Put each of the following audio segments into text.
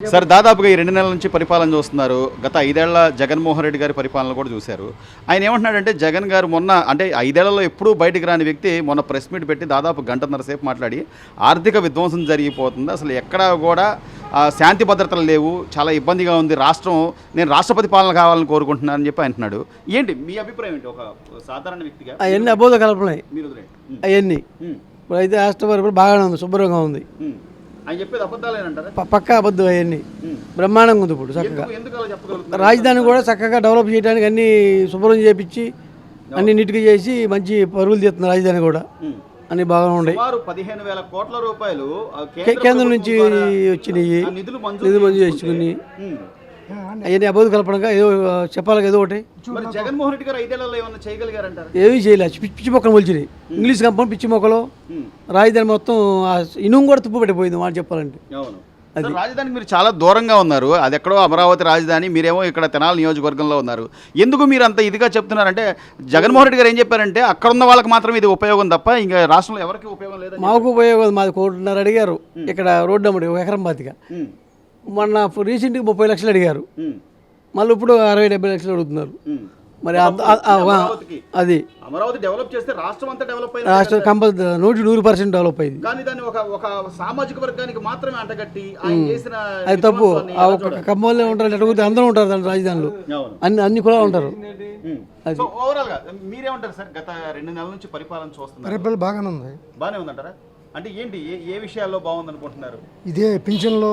Sir దాదాపుగా ఈ రెండు నెలల నుంచి పరిపాలన చూస్తున్నారు. గత ఐదేళ్ళ జగన్మోహన్ రెడ్డి గారి పరిపాలన కూడా చూశారు. ఆయన ఏమంటున్నాడంటే జగన్ గారు మొన్న అంటే ఐదేళ్ళలో ఎప్పుడూ బయటికి రాని వ్యక్తి మొన్న ప్రెస్ మీట్ పెట్టి దాదాపు గంటన్నర సేపు మాట్లాడి ఆర్థిక విధ్వంసం జరిగిపోతుంది. అసలు ఎక్కడా కూడా శాంతి భద్రతలు లేవు. చాలా ఇబ్బందిగా ఉంది. రాష్ట్రం నేను రాష్ట్రపతి పాలన కావాలని కోరుకుంటున్నానని చెప్పి అంటున్నాడు. ఏంటి మీ అభిప్రాయం ఏంటి? ఒక సాధారణ వ్యక్తిగా? అవన్నీ అబోధ. ఉమ్, అవన్నీ. ఇప్పుడు అయితే రాష్ట్ర బాగానే ఉంది శుభ్రంగా ఉంది. ఆయన చెప్పేది అబద్ధాలేనంటారా? ప- పక్కా అబద్ధం అవన్నీ. బ్రహ్మాండంగా ఉంది ఇప్పుడు చక్కగా. రాజధాని కూడా చక్కగా డెవలప్ చేయడానికి అన్ని శుభ్రం చేపించి అన్ని నీట్గా చేసి మంచి పరుగులు తీస్తుంది రాజధాని కూడా. అన్ని బాగా ఉన్నాయి. సుమారు పదిహేను వేల కోట్ల రూపాయలు కేంద్ర నుంచి వచ్చినాయి. నిధులు మంజూరు చేసుకుని. అవన్నీ అబోధ కల్పనగా ఏదో చెప్పాలి ఏదో ఒకటి. జగన్మోహన్ రెడ్డి గారు ఐదేళ్ళలో ఏమన్నా చేయగలిగారంటారు? ఏమీ చేయలేదు పిచ్చి పిచ్చి మొక్కలు మొలిచినాయి. ఇంగ్లీష్ కంపెనీ పిచ్చి మొక్కలు. రాజధాని మొత్తం ఆ ఇనుము కూడా తుప్పు పట్టిపోయింది మాట చెప్పాలంటే. రాజధానికి మీరు చాలా దూరంగా ఉన్నారు. అది ఎక్కడో అమరావతి రాజధాని మీరేమో ఇక్కడ తెనాలి నియోజకవర్గంలో ఉన్నారు. ఎందుకు మీరు అంత ఇదిగా చెప్తున్నారంటే జగన్మోహన్ రెడ్డి గారు ఏం చెప్పారంటే అక్కడ ఉన్న వాళ్ళకి మాత్రం ఇది ఉపయోగం తప్ప ఇంకా రాష్ట్రంలో ఎవరికి ఉపయోగం లేదని మాకు ఉపయోగం మాది కోటిన్నర అడిగారు. ఇక్కడ రోడ్డు అమ్మడి ఒక ఎకరం బాతిగా. మొన్న రీసెంట్గా ముప్పై లక్షలు అడిగారు. మళ్ళీ ఇప్పుడు అరవై డెబ్బై లక్షలు అడుగుతున్నారు. మరి అది. అమరావతి డెవలప్ చేస్తే రాష్ట్రం అంతా డెవలప్ అయింది. రాష్ట్రం కంపల్సరీ నూటి నూరు పర్సెంట్ డెవలప్ అయింది. కానీ దాన్ని ఒక ఒక సామాజిక వర్గానికి మాత్రమే అంటగట్టి ఆయన చేసిన అది తప్పు. ఆ? ఖమ్మంలో ఉంటారు అడుగుతే అందరూ ఉంటారు దాని రాజధానిలో. అన్ని అన్ని కులాలు ఉంటారు. ఓవరాల్గా మీరేమంటారు సార్? గత రెండు నెలల నుంచి పరిపాలన చూస్తున్నారు. పరిపాలన బాగానే ఉంది. బానే ఉందంటారా? అంటే ఏంటి ఏ ఏ విషయాల్లో బాగుంది అనుకుంటున్నారు ఇదే పింఛన్లో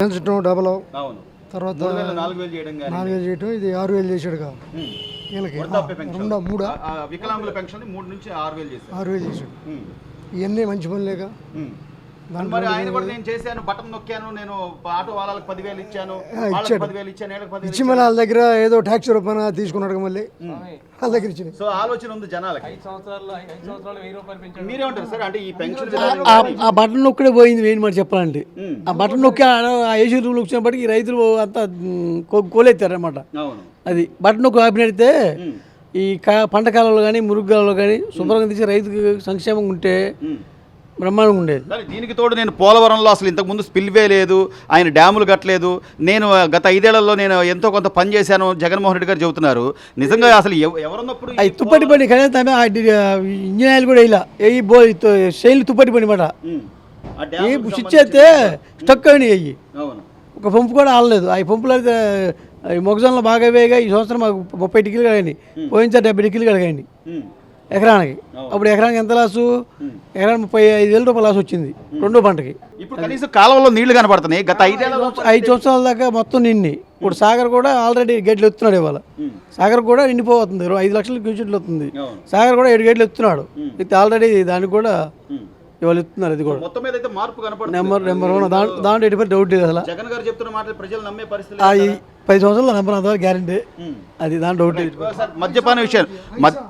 పెంచడం డబల్ అవును. తర్వాత నాలుగు వేలు చేయడం నాలుగు వేలు చేయటం ఇది ఆరు వేలు చేసాడుగా ఉమ్. వీళ్ళకి రెండో మూడా? వికలాంగుల పెన్షన్ మూడు నుంచి ఆరు వేలు చేశారు ఆరు వేలు చేసాడు ఉమ్. ఇవన్నీ మంచి పనులేక ఉమ్. మరి ఆయన కూడా నేను చేశాను బటన్ నొక్కాను నేను ఆటో వాళ్ళకి పదివేలు ఇచ్చాను వాళ్ళకి పదివేలు ఇచ్చాను వీళ్ళకి పదివేలు ఇచ్చి మళ్ళీ వాళ్ళ దగ్గర ఏదో ట్యాక్స్ రూపాయన తీసుకున్నాడు మళ్ళీ. వాళ్ళ దగ్గర ఇచ్చిన సో ఆలోచన ఉంది జనాలకి. మీరేమంటారు సార్ అంటే ఈ పెన్షన్ ఆ- ఆ బటన్ నొక్కడే పోయింది వేయండి మాట చెప్పాలంటే. ఆ బటన్ నొక్కి ఏసీ రూమ్ వచ్చినప్పటికీ ఈ రైతులు అంతా మ్, కో- కోలెత్తారనమాట అవును. అది బటన్ నొక్కి ఆపినడితే. ఈ కా పంట కాలంలో కానీ మురుగు కాలంలో కానీ శుభ్రంగా తీసి రైతుకి సంక్షేమం ఉంటే. బ్రహ్మాండంగా ఉండేది. కానీ దీనికి తోడు నేను పోలవరంలో అసలు ఇంతకుముందు స్పిల్వే లేదు ఆయన డ్యాములు కట్టలేదు. నేను గత ఐదేళ్ళలో నేను ఎంతో కొంత పని చేశాను జగన్మోహన్ రెడ్డి గారు చెబుతున్నారు. నిజంగా అసలు ఎవ- ఎవరున్నప్పుడు తుప్పటి పని కనీసం ఆమె ఆ డి- ఆ ఇంజనీర్లు కూడా ఇలా ఏ బో శైలి తుప్పటి పని మాట. ఉమ్. ఆ ఏ డ్యాములకు స్విచ్ అయితే స్టక్ అయినాయి అయ్యి. సంబంధించి- అవును. ఒక పంపు కూడా ఆడలేదు ఆ పంపులు అయితే ఈ మొగజొన్నలు బాగా వేగా ఈ సంవత్సరం మాకు ముప్పై టికీలు కడగాయండి పోయినసారి డెబ్బై టికీలు కడగాయండి ఉమ్. ఎకరానికి. అప్పుడు ఎకరానికి ఎంత లాసు? ఎకరానికి ముప్పై ఐదు వేల రూపాయలు లాస్ వచ్చింది రెండో పంటకి. ఇప్పుడు కనీసం కాలువలో నీళ్ళు కనపడుతున్నాయి. గత ఐదు సంవత్సరాల దాకా మొత్తం నిండి. ఇప్పుడు సాగర్ కూడా ఆల్రెడీ గేట్లు ఎత్తున్నాడు ఇవాళ. సాగర్ కూడా నిండిపోతుంది. ఐదు లక్షల క్యూసెట్లు వస్తుంది. సాగర్ కూడా ఏడు గేట్లు ఎత్తున్నాడు. ఇది ఆల్రెడీ దానికి కూడా. ఇవాళ ఎత్తున్నారు ఇది కూడా. మొత్తం మీద అయితే మార్పు కనపడుతుంది. Number number one. దాంట్లో ఎటువంటి డౌట్ లేదు అసలు. జగన్ గారు చెప్తున్న మాటలు ప్రజలు నమ్మే పరిస్థితి పది సంవత్సరాలు నెంబర్ అంతవరకు గ్యారంటీ. అది దాంట్లో డౌట్ మద్యపాన విషయాలు.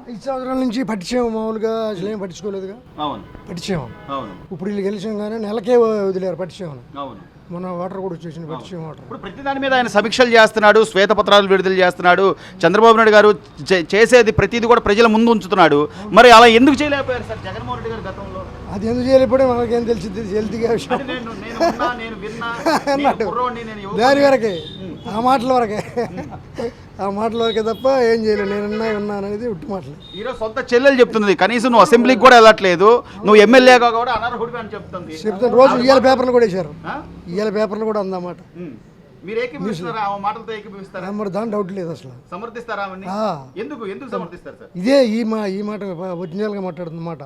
ఐదు సంవత్సరాల నుంచి పట్టించాము మామూలుగా అసలు ఏం పట్టించుకోలేదుగా. అవును. పట్టించాము. అవును. ఇప్పుడు వీళ్ళు గెలిచాం కానీ నెలకే వదిలేరు పట్టించాము. అవును. మన వాటర్ కూడా వచ్చేసింది పట్టించాము వాటర్. ఇప్పుడు ప్రతి దాని మీద ఆయన సమీక్షలు చేస్తున్నాడు శ్వేతపత్రాలు విడుదల చేస్తున్నాడు చంద్రబాబు నాయుడు గారు చే- చేసేది ప్రతిదీ కూడా ప్రజల ముందు ఉంచుతున్నాడు. మరి అలా ఎందుకు చేయలేకపోయారు సార్ జగన్మోహన్ రెడ్డి గారు గతంలో? అది ఎందుకు చేయలేకపోతే మనకేం తెలిసింది హెల్త్గా విషయం. దాని వరకే ఆ మాటల వరకే. ఆ మాటల వరకే తప్ప ఏం చేయలేదు నేను ఉన్నా ఉన్నాను అనేది ఉట్టి మాటలు. ఈరోజు సొంత చెల్లెలు చెప్తున్నది కనీసం నువ్వు అసెంబ్లీకి కూడా వెళ్ళట్లేదు. నువ్వు ఎమ్మెల్యేగా కూడా అనర్హుడివి అని చెప్తుంది. చెప్తాను రోజు ఇవాళ పేపర్లు కూడా వేశారు? ఇవాళ పేపర్లు కూడా అందన్నమాట. ఉమ్. మీరు ఏకీభవిస్తారా? ఆ మాటలతో ఏకీభవిస్తారా? మరి దాని డౌట్ లేదు అసలు. సమర్థిస్తారా అవన్నీ. ఎందుకు? ఎందుకు సమర్థిస్తారు సార్? ఇదే ఈ మా ఈ మాట ఒరిజినల్గా మాట్లాడుతున్న మాట.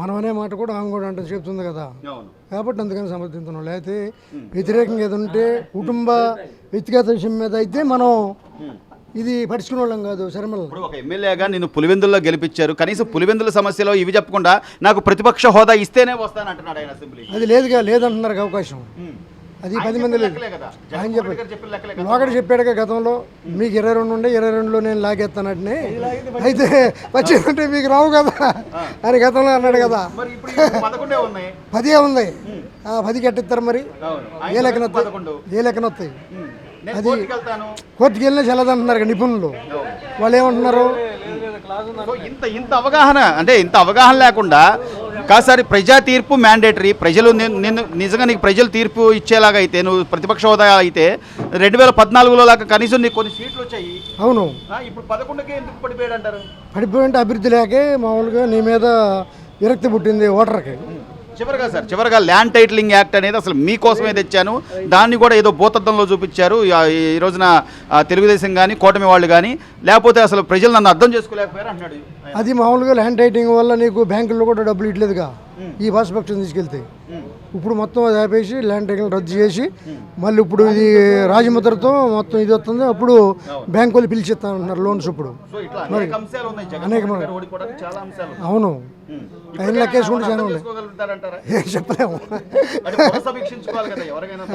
మనం అనే మాట కూడా ఆమె కూడా అంటే చెప్తుంది కదా. కాబట్టి అందుకని సమర్థిస్తున్నాం లేకపోతే వ్యతిరేకంగా ఏది ఉంటే కుటుంబ వ్యక్తిగత విషయం మీద అయితే మనం ఇది పడుచుకునే వాళ్ళం కాదు శర్మల. ఒక ఎమ్మెల్యేగా నిన్ను పులివెందుల్లో గెలిపించారు. కనీసం పులివెందుల సమస్యలో ఇవి చెప్పకుండా నాకు ప్రతిపక్ష హోదా ఇస్తేనే వస్తానంటున్నాడు ఆయన అసెంబ్లీ అది లేదుగా లేదంటున్నారు అవకాశం. అది పది మంది లేదు లెక్కలే కదా ఆయన కదా లోకటి చెప్పాడుగా గతంలో మీకు ఇరవై రెండు ఉండే ఇరవై రెండులో నేను లాగేస్తానని అయితే వచ్చిందంటే మీకు రావు కదా అని గతంలో అన్నాడు కదా మరి ఇప్పుడు ఈ పదకొండే ఉన్నాయి పదే ఉంది ఆ పది కట్టిస్తారు మరి ఏ లెక్కన ఏ లెక్కన వస్తాయి. నేను కోర్టుకి వెళ్ళినా చెల్లదంటున్నారు నిపుణులు వాళ్ళు ఏమంటున్నారు సో ఇంత ఇంత అవగాహన అంటే ఇంత అవగాహన లేకుండా కాదు సార్ ప్రజా తీర్పు మ్యాండేటరీ ప్రజలు నిన్ను నిన్ను నిజంగా నీకు ప్రజలు తీర్పు ఇచ్చేలాగా అయితే నువ్వు ప్రతిపక్ష హోదా అయితే రెండు వేల పద్నాలుగులో లాగా కనీసం నీకు కొన్ని సీట్లు వచ్చాయి. అవును. ఇప్పుడు పదకొండుకే ఎందుకు పడిపోయాడు అంటారు పడిపోయింటే అభివృద్ధి లేకే మామూలుగా నీ మీద విరక్తి పుట్టింది ఓటర్కి. చివరిగా సార్ చివరిగా ల్యాండ్ టైటిలింగ్ యాక్ట్ అనేది అసలు మీకోసమే తెచ్చాను. దాన్ని కూడా ఏదో భూతత్వంలో చూపించారు. ఈ- రోజున తెలుగుదేశం కానీ కూటమి వాళ్ళు కానీ లేకపోతే అసలు ప్రజలు నన్ను అర్థం చేసుకోలేకపోయారు అది మామూలుగా ల్యాండ్ టైటింగ్ వల్ల నీకు బ్యాంకుల్లో కూడా డబ్బులు ఇట్లేదుగా. ఈ పాస్పక్షం తీసుకెళ్తే. ఇప్పుడు మొత్తం అది ఆపేసి ల్యాండ్ టైటింగ్ రద్దు చేసి మళ్ళీ ఇప్పుడు ఇది రాజముద్రతో మొత్తం ఇది వస్తుంది. అప్పుడు బ్యాంకు వాళ్ళు పిలిచిస్తా అంటున్నారు లోన్స్ ఇప్పుడు. ఇట్లా అనేక. అవును. ఆయన లెక్కేసుకుంటే చాలా ఉన్నాయి. ఏం చెప్పలేము.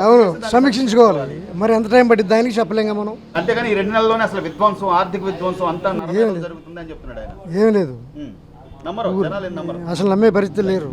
అవును సమీక్షించుకోవాలి. మరి ఎంత టైం పట్టింది దానికి చెప్పలేం మనం. అంతేగాని ఈ రెండు నెలల్లోనే అసలు విధ్వంసం ఆర్థిక విధ్వంసం అంతా ఏం లేదు. అసలు నమ్మే పరిస్థితి లేరు.